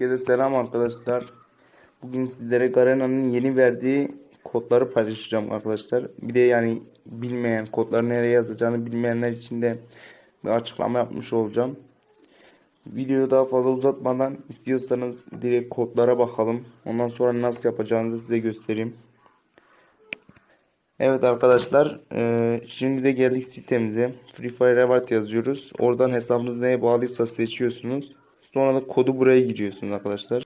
Herkese selam arkadaşlar. Bugün sizlere Garena'nın yeni verdiği kodları paylaşacağım arkadaşlar. Bir de yani bilmeyen, kodları nereye yazacağını bilmeyenler için de bir açıklama yapmış olacağım. Videoyu daha fazla uzatmadan istiyorsanız direkt kodlara bakalım. Ondan sonra nasıl yapacağınızı size göstereyim. Evet arkadaşlar, eee, şimdi de geldik sitemize. Free Fire Reward yazıyoruz. Oradan hesabınız neye bağlıysa seçiyorsunuz. Sonra da kodu buraya giriyorsunuz arkadaşlar.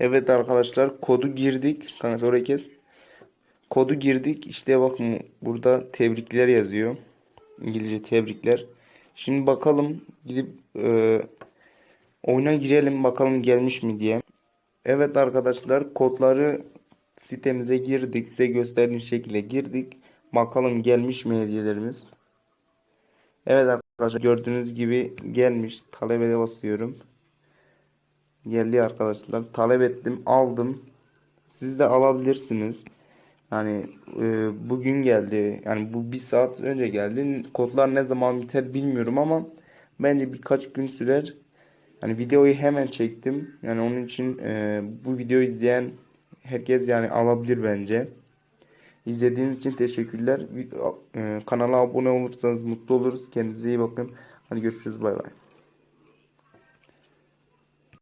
Evet arkadaşlar, kodu girdik. Kanka orayı kes. Kodu girdik. İşte bakın burada tebrikler yazıyor. İngilizce tebrikler. Şimdi bakalım gidip eee oyuna girelim bakalım gelmiş mi diye. Evet arkadaşlar kodları sitemize girdik. Size gösterdiğim şekilde girdik. Bakalım gelmiş mi hediyelerimiz. Evet arkadaşlar gördüğünüz gibi gelmiş. Talebe basıyorum. Geldi arkadaşlar. Talep ettim aldım. Siz de alabilirsiniz. Yani e, bugün geldi. Yani bu bir saat önce geldi. Kodlar ne zaman biter bilmiyorum ama bence birkaç gün sürer. Yani videoyu hemen çektim. Yani onun için e, bu videoyu izleyen herkes yani alabilir bence. İzlediğiniz için teşekkürler. E, kanala abone olursanız mutlu oluruz. Kendinize iyi bakın. Hadi görüşürüz. Bay bay.